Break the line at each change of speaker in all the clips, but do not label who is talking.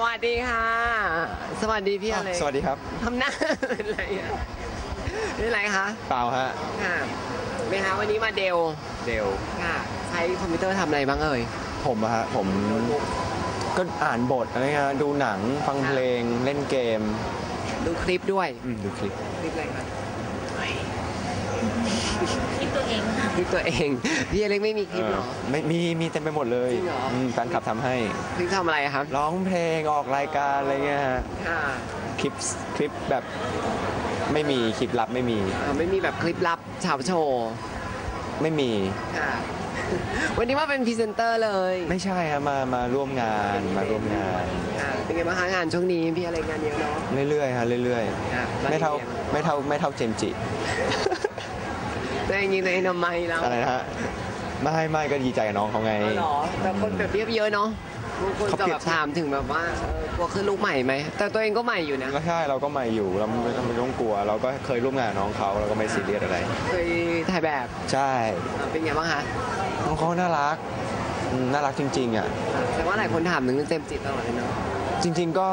สวัสดีค่ะ สวัสดีพี่อะไร
สวัสดีครับ
ทำหน้าเป็นไรอะเป็นไรคะ
เปล่าฮะ
ค่ะไหมคะวันนี้มาเดล
เดว
ค่ะใช้คอมพิวเตอร์ทำอะไรบ้างเอ่ย
ผมอะฮะผมก็อ่านบทอะไรเงี้ยดูหนังฟังเพลงเล่นเกม
ดูคลิปด้วย
อืมดูคลิป
คลิปอะไรคะ
คิดตัวเองค่ะ
ค ลิปตัวเอง พี่อเล็กไม่มีคลิปเหรอ
ไม่มีมีเต็มไปหมดเลย
จริงเหรออื
มแฟนคลับทำให้
คลิปทำอะไรอะครับ
ร้องเพลงออกรายการอะไรเงี้ยฮะ
ค่ะ
คลิปคลิปแบบไม่มีคลิปลับไม่มี
อ่าไม่มีแบบคลิปลับเฉาโชว์
ไม่มี
ค่ะวันนี้ว่าเป็นพรีเซนเตอร์เลย
ไม่ใช่ฮะมามาร่วมงานมาร่วมงาน
ค่ะเป็นไงบ้างคะงานช่วงนี้พี่อเล็กงานเยอะเนาะ
เรื่อยๆฮะเรื่อย
ค่ะ
ๆ ไม่เท่าไม่เท่าไม่เท่าเจมส์จิ
แต่จริงๆตัวเองทำไมแล้ว
อะไรนะฮะไม่ไม่ก็ดีใจกับน้องเขาไง
อ๋อเหรอแต่คนแบบเรียบเยอะเนาะบางคน
เขา
จะ
เปรี
แบ
ยบ
บ ถามถึงแบบว่าเออกลัวขึ้นลูกใหม่ไหม แต่ตัวเองก็ใหม่อยู่นะ
ก็ใช่เราก็มาอยู่เราไม่ต้องไม่ต้องกลัว เราก็เคยร่วมงานกับน้องเขาเราก็ไม่ซีเรียสอะไร
เคยถ่ายแบบ
ใช่
อ่าเป็นไงบ้างคะ
น้องเขาน่ารักอืมน่ารักจริง ๆอะ
แต่ว่าหลายคนถามถึงเรื่องเต็มจิตตลอดเลยเนาะ
จริง ๆ ก็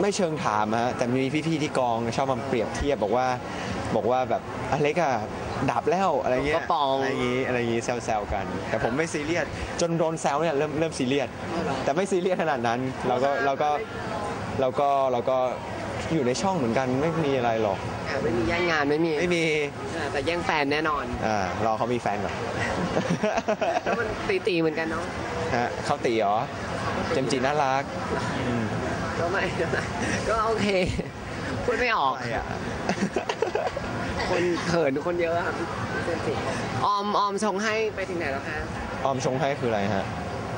ไม่เชิงถามฮะแต่มีพี่ๆที่กองชอบมาเปรียบเทียบบอกว่าบอกว่าแบบอเล็กอะ ดับแล้วอะไรเงี้ย
ก็ปอง
อะไรอย่างงี้อะไรอย่างงี้แซวๆกัน แต่ผมไม่ซีเรียสจนโดนแซวเนี่ยเริ่มเริ่มซีเรียสแต่ไม่ซีเรียสขนาดนั้นเราก็เราก็เราก็เราก็อยู่ในช่องเหมือนกันไม่มีอะไรหรอก
อ่าไม่มีแย่งงานไม่มี
ไม่มี
อ่าแต่แย่งแฟนแน่นอน
อ่ารอเขามีแฟนก่อน
แล้วมันตีตีๆเหมือนกันเนาะ
ฮะเขาตีเหรอเจมส์จีน่ารักอืม
ก็ไม่ก็โอเคพูดไม่ออก
อะไรอะ
คนเขินคนเยอะอะเต็มจิตออมออมชงให้ไปถึงไหนแล้วคะ
ออมชงให้คืออะไรฮะ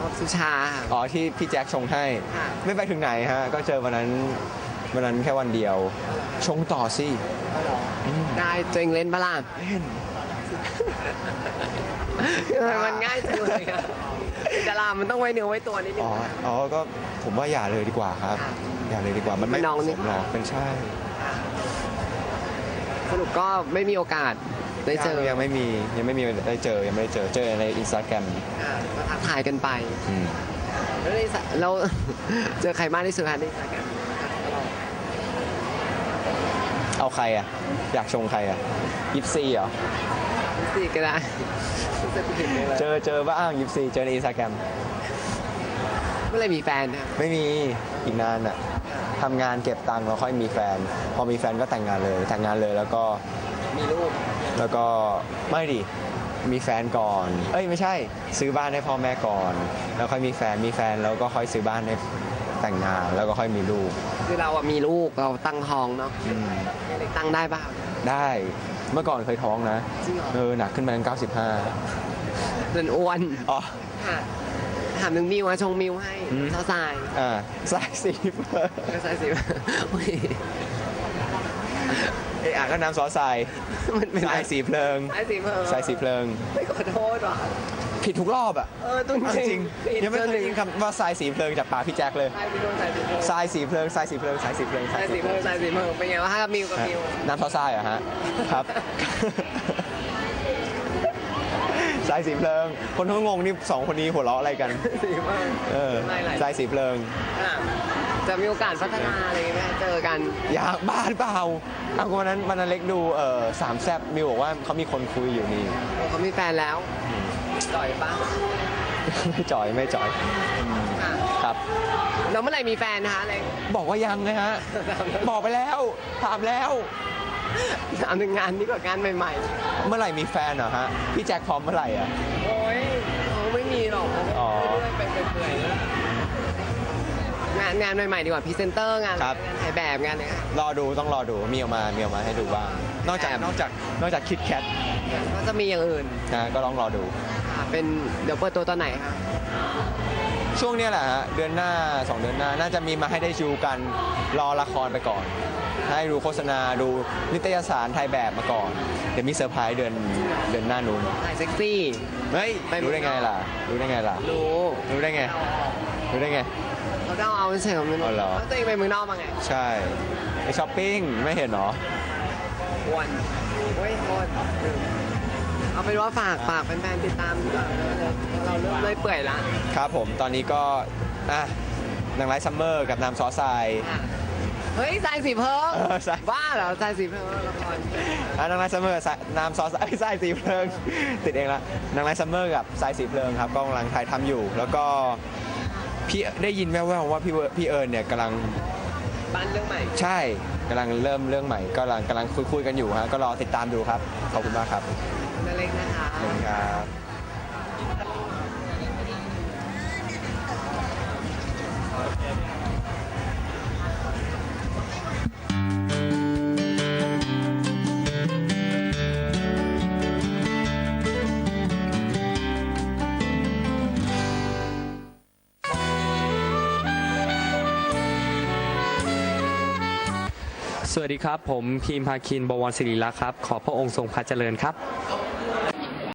ออมสุชาค่ะ
อ๋อที่พี่แจ็คชงให้
ค่ะ
ไม่ไปถึงไหนฮะ ก็เจอวันนั้นวันนั้นแค่วันเดียว ชงต่อสิ
ได้ตัวเองเล่นปะล่ะ
เล่น
ทำไมมันง่ายจังเลยอะดารามันต้องไว้เนื้อไว้ตัวนิดนึ
อ๋
ง
ออ๋อก็ผมว่าอย่าเลยดีกว่าครับ
ค่ะ
อย่าเลยดีกว่ามันไม่
น้อง
เห
นี่
มาะสมหรอกเป็นใช่
สรุปก็ไม่มีโอกาสได้เจอ
ยังยังไม่มียังไม่มีได้เจอยังไม่ได้เจอเจอในอินสตาแกรม
ค่ะก็ทักทายกันไปแล้วในสะเราเจอใครมากที่สุดคะในอินสตาแกรม
เอาใครอะ อยากชงใครอะยิปซีเหรอ
สี่ก็ได้รู้สึกผิดเลย
เจอเจอบ้างยิปซีเจอในอินสตาแกรม
เมื่อไหรมีแฟนคะ
ไม่มีอีกนานอะทำงานเก็บตังค์แล้วค่อยมีแฟน พอมีแฟนก็แต่งงานเลย แต่งงานเลยแล้วก็
มีลูก
แล้วก็ไม่ดิมีแฟนก่อน เอ้ยไม่ใช่ ซื้อบ้านให้พ่อแม่ก่อน แล้วค่อยมีแฟนมีแฟนแล้วก็ค่อยซื้อบ้านให้แต่งงานแล้วก็ค่อยมีลูก
คือเราอะมีลูกเราตั้งท้องเนาะ
อืม
เด็กตั้งได้เปล่า
ได้เมื่อก่อนเคยท้องนะ
จริงเหรอ
เออหนักขึ้นมาเป็น95
เดินอ้วน
อ๋อ
ค่ะ ถามถึงมิวอะชงมิวให้
อืม
เจ้าสาย
อ่าสายสี
เจ้าสายสิอุ๊ย
เอะอะก็น้ำซอสทราย
มันเป็น
สายสีเพลิง
สายสีเพลิง
สายสีเพลิง
ไม่ขอโทษว่ะ
ผิดทุกรอบอะ
เออตุ้น
เอา
จ
จ
ริ
ริ
ง
งยังไม่เคยได้ยินคำว่าทรายสีเพลิงจากปากพี่แจ็คเลย
สายสีเพลิงสายสีเพลิง
ทรายสีเพลิงทรายสีเพลิงทรายสีเพลิง
สายสีเพลิงสายสีเพลิงเป็นไงวะกับมิวกับ
ฮะ
มิว
น้ำซอสทรายเหรอฮะครับ สายสีเพลิง คนเขางงนี่สองคนนี้หัวเราะอะไรกัน
สีเพลิง
เออ
ไม่ไร
สายสีเพลิง
อะจะมีโอกาสพัฒนาอะไรไหมเจอกัน
อยากบ้าหรือเปล่าเอาวันนั้นวันนั้นเล็กดูเออสามแซบมิวบอกว่าเขามีคนคุยอยู่นี่
โอ้เขามีแฟนแล้วจ่อยปะ
ไม่จ่อยไม่จ่อย
ค่ะ
ครับ
แล้วเมื่อไหร่มีแฟนนะคะอะไร
บอกว่ายังนะฮะ บอกไปแล้วถามแล้ว
ถามถึงงานนี้กว่างานใหม่
เมื่อไหร่มีแฟนเหรอฮะ พี่แจ็คพร้อมเมื่อไหร่อะ
ๆ โอ้ยเขาไม่มีหรอกเขา
อ๋อ
เรื่อยๆไปเปื่อยๆแล้วงานงานใหม่ๆดีกว่าพรีเซนเตอร์งาน
ครับ
งานถ่ายแบบงานอะไรค่ะ
รอดูต้องรอดูมีออกมามีออกมาให้ดูบ้างนอกจาก
แอบ
นอกจากนอกจากคิดแคท
ก็จะมีอย่างอื่น
นะก็ลองรอดู
ค่ะเป็นเดี๋ยวเปิดตัวตอนไหนคะ
ช่วงเนี้ยแหละฮะเดือนหน้าสองเดือนหน้าน่าจะมีมาให้ได้ดูกันรอละครไปก่อน ให้ดูโฆษณาดูนิตยสารถ่ายแบบมาก่อน เดี๋ยวมีเซอร์ไพรส์เดือนเดือนหน้านู้น
ถ่ายเซ็กซี่
เฮ้ย
ไป
รู้ได้ไงล่ะ รู้ได้ไงล่ะ
รู้
รู้ได้ไง รู้ได้ไง
เขาเดาเอาเฉยๆไม่รู้
อ๋อเหรอ
แล้วตัวเองไปเมืองนอกมาไง
ใช่ไปช้อปปิ้งไม่เห็นเหรอ
อ้วนโอ้ยโทษเอาเป็นว่าฝากฝากแฟนๆติดตามดีกว่าเราเริ่มเลยเปื่อยละ
ครับผมตอนนี้ก็อะนางร้ายซัมเมอร์กับน้ำซอสทราย
ค่ะ เฮ้ยสายสีเพิ่ม
เออสาย
บ้าเหรอสายสีเพิ่มละคร
อะนางร้ายซัมเมอร์สายน้ำซอสไอ้ยสายสีเพลิง ติดเองละนางร้ายซัมเมอร์กับสายสีเพลิงครับก็กำลังถ่ายทำอยู่ แล้วก็พี่ได้ยินแว่วๆว่าพี่เวพี่เอิญเนี่ยกำลัง
บ้านเรื่องใหม่
ใช่กำลังเริ่มเรื่องใหม่ก็กำลังกำลังคุยคุยๆกันอยู่ฮะก็รอติดตามดูครับขอบคุณมากครับ
นาเล็กนะคะ
ขอบคุณครับ
สวัสดีครับ ผมพีมพาคินบวรศิริลักษ์ครับ ขอพระองค์ทรงพระเจริญครับ